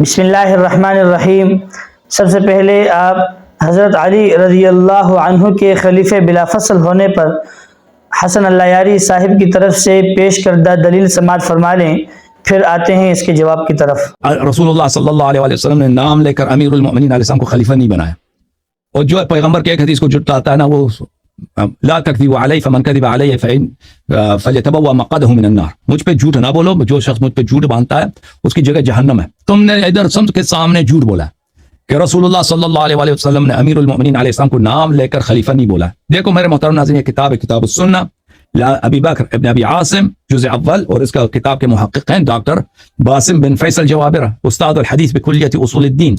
بسم اللہ الرحمن الرحیم۔ سب سے پہلے آپ حضرت علی رضی اللہ عنہ کے خلیفہ بلا فصل ہونے پر حسن اللہ یاری صاحب کی طرف سے پیش کردہ دلیل سماعت فرما لیں، پھر آتے ہیں اس کے جواب کی طرف۔ رسول اللہ صلی اللہ علیہ وآلہ وسلم نے نام لے کر امیر المؤمنین علیہ السلام کو خلیفہ نہیں بنایا۔ اور جو پیغمبر کے ایک حدیث کو جٹلاتا ہے نا، وہ لا تکذبوا علی فمن کذب علی فإن فلیتبوا مقعده من النار۔ مجھ پہ جھوٹ نہ بولو، جو شخص مجھ پہ جھوٹ باندھتا ہے، اس کی جگہ جہنم ہے۔ تم نے ادھر سمجھ کے سامنے جھوٹ بولا کہ رسول اللہ صلی اللہ علیہ وآلہ وسلم نے امیر المؤمنین علیہ السلام کو نام لے کر خلیفہ نہیں بولا دیکھو میرے محترم ناظرین، یہ کتاب ہے کتاب السنہ۔ لا، ابی بکر ابن ابی عاصم، جزء اول، اور اس کا کتاب کے محقق ہیں ڈاکٹر باسم بن فیصل جوابر استاد الحدیث بکلیت اصول الدین۔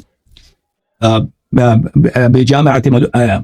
بجامعة آه،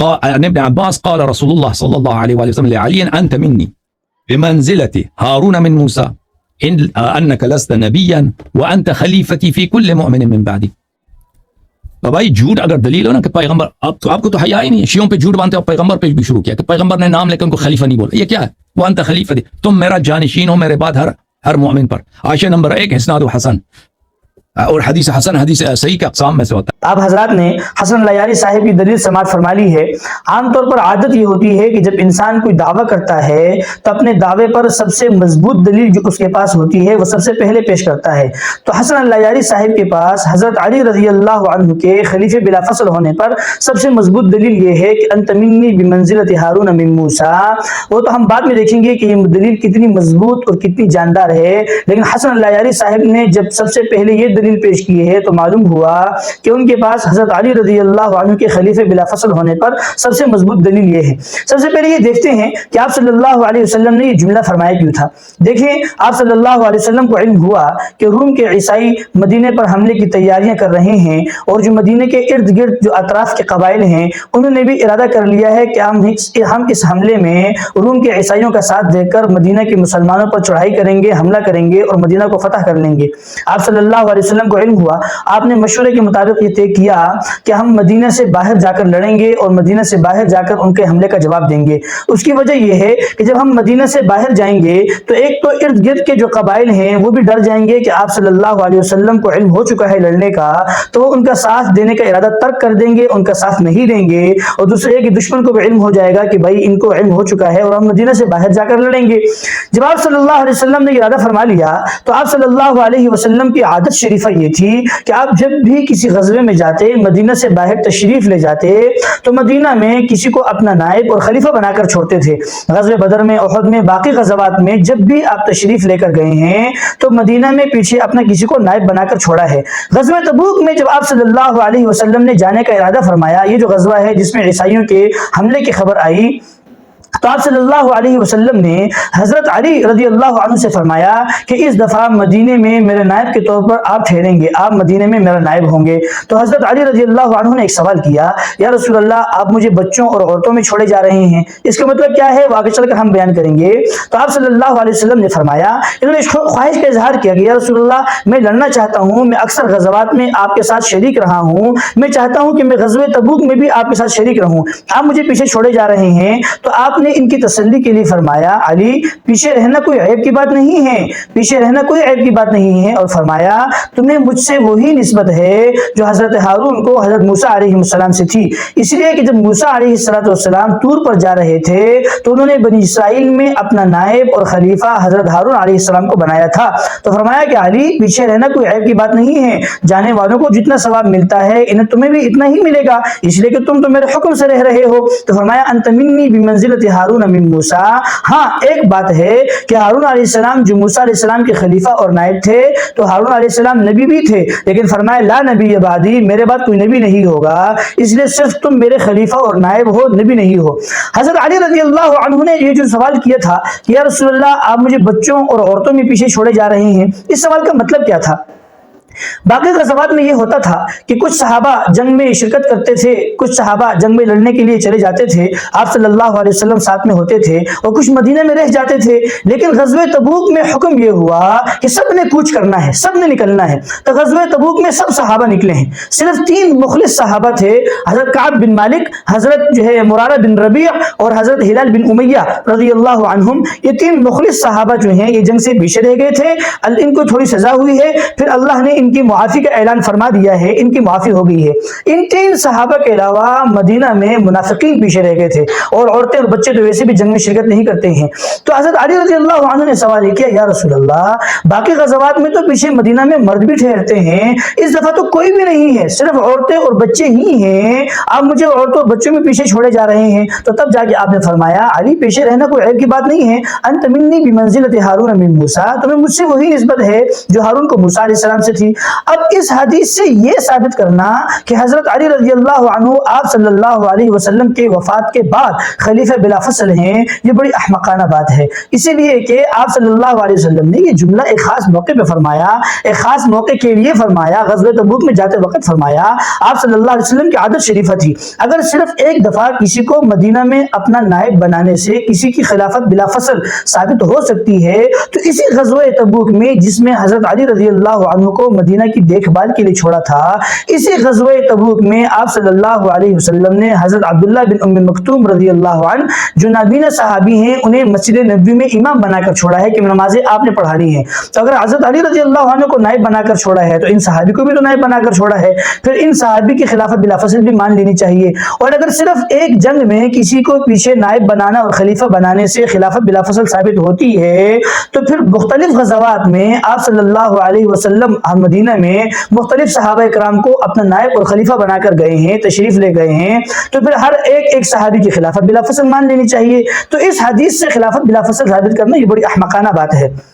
ابن عباس قال رسول الله صلى الله عليه وآله وسلم لعلي أنت مني بمنزلة هارون من موسى أنك آه، لست نبيا وأنت خليفتي في كل مؤمن من بعدي بھائی جھوٹ اگر دلیل ہو نا کہ پیغمبر، آپ تو آپ کو تو حیا ہی نہیں ہے۔ شیوں پہ جھوٹ باندھتے ہو پیغمبر پہ بھی شروع کیا کہ پیغمبر نے نام لے کے ان کو خلیفہ نہیں بولا۔ یہ کیا ہے؟ وہ انت خلیفہ تم میرا جانشین ہو، میرے بعد ہر ہر مومن پر۔ عائشہ نمبر ایک حسناد و حسن۔ اور حدیث حسن، حدیث صحیح کے اقسام میں سے ہوتا ہے۔ آپ حضرات نے حسن اللہ صاحب کی دلیل سماعت فرما لی ہے۔ عام طور پر عادت یہ ہوتی ہے کہ جب انسان کوئی دعویٰ کرتا ہے تو اپنے دعوے پر سب سے مضبوط دلیل جو اس کے پاس ہوتی ہے وہ سب سے پہلے پیش کرتا ہے۔ تو حسن اللہ یاری صاحب کے پاس حضرت علی رضی اللہ عنہ کے خلیفہ بلا فصل ہونے پر سب سے مضبوط دلیل یہ ہے کہ انتمنی بمنزلت ہارون من موسیٰ۔ وہ تو ہم بعد میں دیکھیں گے کہ یہ دلیل کتنی مضبوط اور کتنی جاندار ہے۔ لیکن حسن اللہ یاری صاحب نے جب سب سے پہلے یہ دلیل پیش کی ہے تو معلوم ہوا کہ ان کے کے پاس حضرت علی رضی اللہ عنہ کے خلیفہ بلا فصل ہونے پر سب سے مضبوط دلیل یہ ہے۔ سب سے پہلے یہ دیکھتے ہیں کہ آپ صلی اللہ علیہ وسلم نے یہ جملہ فرمایا کیوں تھا۔ دیکھیں، آپ صلی اللہ علیہ وسلم کو علم ہوا کہ روم کے عیسائی مدینے پر حملے کی تیاریاں کر رہے ہیں اور جو مدینے کے ارد گرد جو اطراف کے قبائل ہیں، انہوں نے بھی ارادہ کر لیا ہے کہ ہم اس حملے میں روم کے عیسائیوں کا ساتھ دے کر مدینہ کے مسلمانوں پر چڑھائی کریں گے، حملہ کریں گے اور مدینہ کو فتح کر لیں گے۔ آپ صلی اللہ علیہ وسلم کو علم ہوا۔ آپ نے مشورے کے مطابق یہ طے کیا کہ ہم مدینہ سے باہر جا کر لڑیں گے اور مدینہ سے باہر جا کر ان کے حملے کا جواب دیں گے۔ اس کی وجہ یہ ہے کہ جب ہم مدینہ سے باہر جائیں گے تو ایک تو ارد گرد کے جو قبائل ہیں وہ بھی ڈر جائیں گے کہ آپ صلی اللہ علیہ وسلم کو علم ہو چکا ہے لڑنے کا، تو وہ ان کا ساتھ دینے کا ارادہ ترک کر دیں گے، ان کا ساتھ نہیں دیں گے۔ اور دوسرے کہ دشمن کو بھی علم ہو جائے گا کہ بھائی ان کو علم ہو چکا ہے اور ہم مدینہ سے باہر جا کر لڑیں گے۔ جب آپ صلی اللہ علیہ وسلم نے ارادہ فرما لیا تو آپ صلی اللہ علیہ وسلم کی عادت شریفہ یہ تھی کہ آپ جب بھی کسی غزوے میں جاتے، مدینہ سے باہر تشریف لے جاتے، تو مدینہ میں کسی کو اپنا نائب اور خلیفہ بنا کر چھوڑتے تھے۔ غزوہ بدر میں، احد میں، باقی غزوات میں جب بھی آپ تشریف لے کر گئے ہیں، تو مدینہ میں پیچھے اپنا کسی کو نائب بنا کر چھوڑا ہے۔ غزوہ تبوک میں جب آپ صلی اللہ علیہ وسلم نے جانے کا ارادہ فرمایا، یہ جو غزوہ ہے جس میں عیسائیوں کے حملے کی خبر آئی آپ صلی اللہ علیہ وسلم نے حضرت علی رضی اللہ عنہ سے فرمایا کہ اس دفعہ مدینے میں میرے نائب کے طور پر آپ ٹھہریں گے، آپ مدینے میں میرا نائب ہوں گے۔ تو حضرت علی رضی اللہ عنہ نے ایک سوال کیا، یا رسول اللہ، آپ مجھے بچوں اور عورتوں میں چھوڑے جا رہے ہیں۔ اس کا مطلب کیا ہے؟ وہ آگے چل کر ہم بیان کریں گے۔ تو آپ صلی اللہ علیہ وسلم نے فرمایا، انہوں نے خواہش کا اظہار کیا کہ یا رسول اللہ، میں لڑنا چاہتا ہوں، میں اکثر غزوات میں آپ کے ساتھ شریک رہا ہوں۔ میں چاہتا ہوں کہ میں غزوہ تبوک میں بھی آپ کے ساتھ شریک رہوں۔ آپ مجھے پیچھے چھوڑے جا رہے ہیں۔ تو آپ نے ان کی تسلی کے لیے فرمایا، علی، پیچھے رہنا کوئی عیب کی بات نہیں ہے، پیچھے رہنا کوئی عیب کی بات نہیں ہے۔ اور فرمایا تمہیں مجھ سے وہی نسبت ہے جو حضرت ہارون کو حضرت موسیٰ علیہ السلام سے تھی۔ اس لیے کہ جب موسیٰ علیہ السلام تور پر جا رہے تھے، تو انہوں نے بنی اسرائیل میں اپنا نائب اور خلیفہ حضرت ہارون علیہ السلام کو بنایا تھا۔ تو فرمایا کہ، علی، پیچھے رہنا کوئی عیب کی بات نہیں ہے۔ جانے والوں کو جتنا ثواب ملتا ہے، انہیں تمہیں بھی اتنا ہی ملے گا۔ اس لیے کہ تم تو میرے حکم سے رہ رہے ہو۔ تو فرمایا، انت منی بمنزلت ہارون من موسیٰ۔ ہاں ایک بات ہے کہ ہارون علیہ السلام جو موسیٰ علیہ السلام کے خلیفہ اور نائب تھے، تو ہارون علیہ السلام نبی بھی تھے، لیکن فرمایا، لا نبی عبادی، میرے بعد کوئی نبی نہیں ہوگا، اس لیے صرف تم میرے خلیفہ اور نائب ہو، نبی نہیں ہو۔ حضرت علی رضی اللہ عنہ نے یہ جو سوال کیا تھا کہ یا رسول اللہ، آپ مجھے بچوں اور عورتوں میں پیچھے چھوڑے جا رہے ہیں، اس سوال کا مطلب کیا تھا؟ باقی غزوات میں یہ ہوتا تھا کہ کچھ صحابہ جنگ میں شرکت کرتے تھے، کچھ صحابہ جنگ میں لڑنے کے لیے چلے جاتے تھے، آپ صلی اللہ علیہ وسلم ساتھ میں ہوتے تھے اور کچھ مدینہ میں رہ جاتے تھے۔ لیکن غزوہ تبوک میں حکم یہ ہوا کہ سب نے کوچ کرنا ہے، سب نے نکلنا ہے۔ تو غزوہ تبوک میں سب صحابہ نکلے ہیں۔ صرف تین مخلص صحابہ تھے، حضرت کعب بن مالک، حضرت جو ہے مرارہ بن ربیع اور حضرت ہلال بن امیہ رضی اللہ عنہم۔ یہ تین مخلص صحابہ جو ہیں، یہ جنگ سے پیچھے رہ گئے تھے۔ ان کو تھوڑی سزا ہوئی ہے۔ پھر اللہ نے ان کی معافی کا اعلان فرما دیا ہے، ان کی معافی ہو گئی ہے۔ ان تین صحابہ کے علاوہ مدینہ میں منافقین پیچھے رہ گئے تھے اور عورتیں اور بچے تو ویسے بھی جنگ میں شرکت نہیں کرتے ہیں۔ تو حضرت علی رضی اللہ عنہ نے سوال یہ کیا، یا رسول اللہ، باقی غزوات میں تو پیچھے مدینہ میں مرد بھی ٹھہرتے ہیں، اس دفعہ تو کوئی بھی نہیں ہے، صرف عورتیں اور بچے ہی ہیں۔ آپ مجھے عورتوں اور بچوں میں پیچھے چھوڑے جا رہے ہیں۔ تو تب جا کے آپ نے فرمایا، علی پیچھے رہنا کوئی عیب کی بات نہیں ہے۔ انت منی بمنزلت ہارون من موسیٰ۔ تمہیں مجھ سے وہی نسبت ہے جو ہارون کو موسیٰ علیہ السلام سے تھی۔ اب اس حدیث سے یہ ثابت کرنا کہ حضرت علی رضی اللہ عنہ آپ صلی اللہ علیہ وسلم کے وفات کے بعد خلیفہ بلا فصل ہیں، یہ بڑی احمقانہ بات ہے۔ اسی لیے کہ آپ صلی اللہ علیہ وسلم نے یہ جملہ ایک خاص موقع پہ فرمایا، ایک خاص موقع کے لیے فرمایا غزوہ تبوک میں جاتے وقت فرمایا، آپ صلی اللہ علیہ وسلم کی عادت شریفہ تھی۔ اگر صرف ایک دفعہ کسی کو مدینہ میں اپنا نائب بنانے سے کسی کی خلافت بلا فصل ثابت ہو سکتی ہے، تو اسی غزوہ تبوک میں جس میں حضرت علی رضی اللہ عنہ کو مدینہ کی دیکھ بھال کے لیے چھوڑا تھا۔ اسی غزوہ تبوک میں آپ صلی اللہ علیہ وسلم نے حضرت عبداللہ بن ام مکتوم رضی اللہ عنہ جو نابینا صحابی ہیں، انہیں مسجد نبی میں امام بنا کر چھوڑا ہے کہ نمازیں آپ نے پڑھانی ہیں۔ تو اگر حضرت علی رضی اللہ عنہ کو نائب بنا کر چھوڑا ہے، تو ان صحابی کو بھی تو نائب بنا کر چھوڑا ہے۔ پھر ان صحابی کی خلافت بلا فصل بھی مان لینی چاہیے۔ اور اگر صرف ایک جنگ میں کسی کو پیچھے نائب بنانا اور خلیفہ بنانے سے خلافت بلا فصل ثابت ہوتی ہے، تو پھر مختلف غزوات میں آپ صلی اللہ علیہ وسلم مدینہ میں مختلف صحابہ کرام کو اپنا نائب اور خلیفہ بنا کر گئے ہیں، تشریف لے گئے ہیں۔ تو پھر ہر ایک ایک صحابی کی خلافت بلا فصل مان لینی چاہیے۔ تو اس حدیث سے خلافت بلا فصل ثابت کرنا یہ بڑی احمقانہ بات ہے۔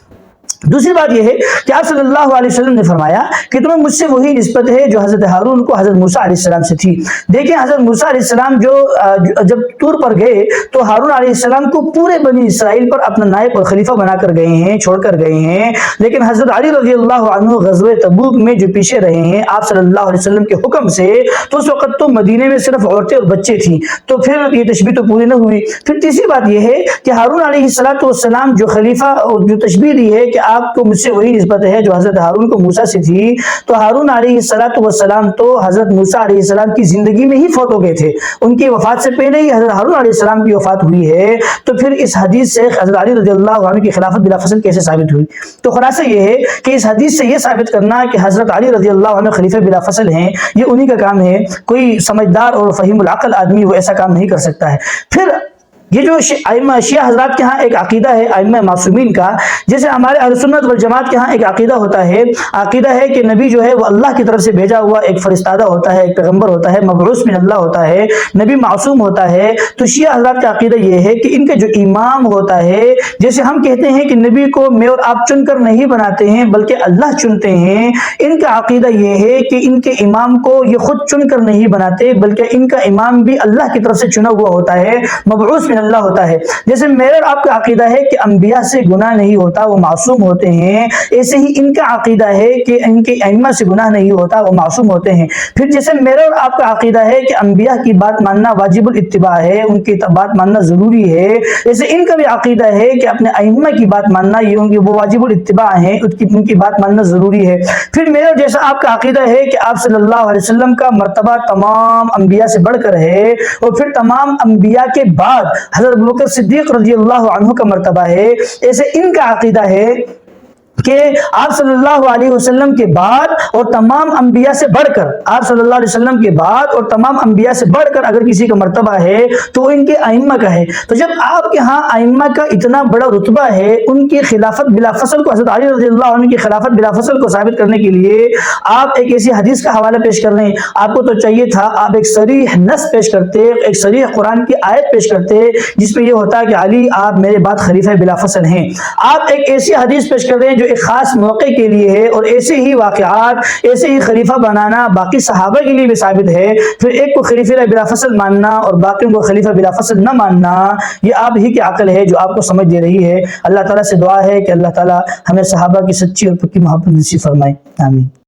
دوسری بات یہ ہے کہ آپ صلی اللہ علیہ وسلم نے فرمایا کہ تمہیں مجھ سے وہی نسبت ہے جو حضرت ہارون کو حضرت موسیٰ علیہ السلام سے تھی۔ دیکھیں حضرت موسیٰ علیہ السلام جو جب تور پر گئے تو ہارون علیہ السلام کو پورے بنی اسرائیل پر اپنا نائب اور خلیفہ بنا کر گئے ہیں، چھوڑ کر گئے ہیں۔ لیکن حضرت علی رضی اللہ عنہ غزوہ تبوک میں جو پیچھے رہے ہیں، آپ صلی اللہ علیہ وسلم کے حکم سے، تو اس وقت تو مدینے میں صرف عورتیں اور بچے تھیں۔ تو پھر یہ تشبیہ تو پوری نہ ہوئی۔ پھر تیسری بات یہ ہے کہ ہارون علیہ السلام جو خلیفہ اور جو تشبیہ دی ہے کہ آپ کو مجھ سے وہی نسبت ہے جو حضرت ہارون کو موسیٰ سے تھی۔ تو ہارون علیہ السلام والسلام تو حضرت موسیٰ علیہ السلام کی زندگی میں ہی فوت ہو گئے تھے۔ ان کی وفات سے پہلے ہی حضرت ہارون علیہ السلام کی وفات ہوئی ہے۔ تو پھر اس حدیث سے حضرت علی رضی اللہ عنہ کی خلافت بلا فصل کیسے ثابت ہوئی؟ تو خلاصہ یہ ہے کہ اس حدیث سے یہ ثابت کرنا کہ حضرت علی رضی اللہ عنہ خلیفہ بلا فصل ہیں۔ یہ انہی کا کام ہے۔ کوئی سمجھدار اور فہیم العقل آدمی وہ ایسا کام نہیں کر سکتا ہے۔ پھر یہ جو ائمہ شیعہ حضرات کے ہاں ایک عقیدہ ہے، ائمہ معصومین کا، جیسے ہمارے اہل سنت والجماعت کے ہاں ایک عقیدہ ہوتا ہے۔ عقیدہ ہے کہ نبی جو ہے وہ اللہ کی طرف سے بھیجا ہوا ایک فرستادہ ہوتا ہے، ایک پیغمبر ہوتا ہے، مبعوث من اللہ ہوتا ہے، نبی معصوم ہوتا ہے۔ تو شیعہ حضرات کا عقیدہ یہ ہے کہ ان کا جو امام ہوتا ہے، جیسے ہم کہتے ہیں کہ نبی کو میں اور آپ چن کر نہیں بناتے ہیں، بلکہ اللہ چنتے ہیں۔ ان کا عقیدہ یہ ہے کہ ان کے امام کو یہ خود چن کر نہیں بناتے، بلکہ ان کا امام بھی اللہ کی طرف سے چنا ہوا ہوتا ہے، مبعوث من اللہ ہوتا ہے۔ جیسے میرا اور آپ کا عقیدہ ہے کہ انبیاء سے گناہ نہیں ہوتا، وہ معصوم ہوتے ہیں۔ ایسے ہی ان کا عقیدہ ہے کہ ان کے ائمہ سے گناہ نہیں ہوتا، وہ معصوم ہوتے ہیں۔ پھر جیسے میرا اور آپ کا عقیدہ ہے کہ انبیاء کی بات ماننا واجب الاتباع ہے، ان کی بات ماننا ضروری ہے۔ جیسے ان کا بھی عقیدہ ہے کہ اپنے ائمہ کی بات ماننا، یہ ان کی وہ واجب الاتباع ہیں، ان کی ان کی بات ماننا ضروری ہے۔ پھر میرا جیسا آپ کا عقیدہ ہے کہ آپ صلی اللہ علیہ وسلم کا مرتبہ تمام انبیاء سے بڑھ کر ہے، اور پھر تمام انبیاء کے بعد حضرت بکر صدیق رضی اللہ عنہ کا مرتبہ ہے۔ ایسے ان کا عقیدہ ہے کہ آپ صلی اللہ علیہ وسلم کے بعد اور تمام انبیاء سے بڑھ کر، آپ صلی اللہ علیہ وسلم کے بعد اور تمام انبیاء سے بڑھ کر اگر کسی کا مرتبہ ہے تو ان کے ائمہ کا ہے۔ تو جب آپ کے ہاں ائمہ کا اتنا بڑا رتبہ ہے، ان کی خلافت بلا فصل کو حضرت علی رضی اللہ عنہ کی خلافت بلا فصل کو ثابت کرنے کے لیے آپ ایک ایسی حدیث کا حوالہ پیش کر رہے ہیں آپ کو تو چاہیے تھا آپ ایک صریح نص پیش کرتے، ایک صریح قرآن کی آیت پیش کرتے، جس میں یہ ہوتا کہ علی، آپ میرے بعد خلیفہ بلا فصل ہیں۔ آپ ایک ایسی حدیث پیش کر رہے ہیں جو ایک خاص موقع کے لیے ہے اور ایسے ہی واقعات، ایسے ہی خلیفہ بنانا باقی صحابہ کے لیے بھی ثابت ہے۔ پھر ایک کو خلیفہ بلا فصل ماننا اور باقیوں کو خلیفہ بلا فصل نہ ماننا، یہ آپ ہی کی عقل ہے جو آپ کو سمجھ دے رہی ہے۔ اللہ تعالیٰ سے دعا ہے کہ اللہ تعالیٰ ہمیں صحابہ کی سچی اور پکی محبت نصیب فرمائے۔ آمین۔